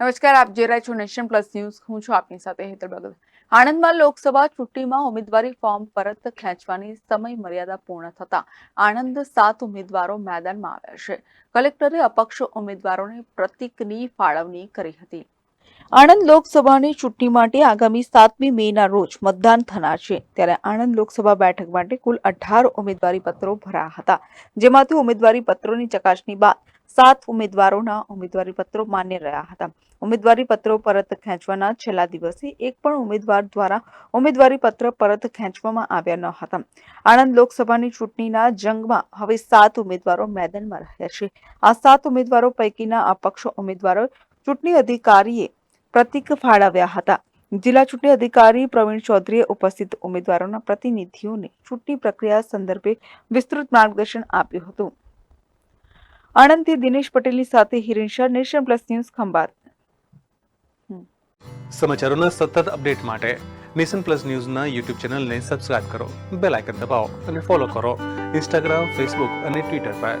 નમસ્કાર, આપ જોઈ રહ્યા છો નેશન પ્લસ ન્યૂઝ. હું છું આપની સાથે હેતર બગલ. આણંદમાં લોકસભા ચૂંટણીમાં ઉમેદવારી ફોર્મ પરત ખેંચવાની સમય મર્યાદા પૂર્ણ થતા આણંદ સાત ઉમેદવારો મેદાનમાં આવ્યા છે. કલેક્ટરે અપક્ષ ઉમેદવારોને પ્રતિકની ફાળવણી કરી હતી. આણંદ લોકસભાની ચૂંટણી માટે આગામી સાતમી મેના રોજ મતદાન થનાર છે. ત્યારે આણંદ લોકસભા બેઠક માટે કુલ અઢાર ઉમેદવારી પત્રો ભરાયા હતા. જેમાંથી ઉમેદવારી પત્રોની ચકાસણી બાદ સાત ઉમેદવારોના ઉમેદવારી પત્રો માન્ય રહ્યા હતા. ઉમેદવારી પત્રો પરત ખેંચવાના છેલ્લા દિવસે એક પણ ઉમેદવાર દ્વારા ઉમેદવારી પત્ર પરત ખેંચવામાં આવ્યા ન હતા. આણંદ લોકસભાની ચૂંટણીના જંગમાં હવે સાત ઉમેદવારો મેદાનમાં રહ્યા છે. આ સાત ઉમેદવારો પૈકીના અપક્ષ ઉમેદવારો ચૂંટણી અધિકારીએ પ્રતિક ફાળવ્યા હતા. જિલ્લા ચૂંટણી અધિકારી પ્રવીણ ચૌધરીએ ઉપસ્થિત ઉમેદવારોના પ્રતિનિધિઓને ચૂંટણી પ્રક્રિયા સંદર્ભે વિસ્તૃત માર્ગદર્શન આપ્યું હતું. આણંદથી દિનેશ પટેલની સાથે Hiren Shah, nation plus news Khambhat. સમાચારોના સતત અપડેટ માટે નેશન પ્લસ ન્યૂઝના યુટ્યુબ ચેનલને સબસ્ક્રાઇબ કરો, બેલ આઇકન દબાવો અને ફોલો કરો ઇન્સ્ટાગ્રામ, ફેસબુક અને ટ્વિટર પર.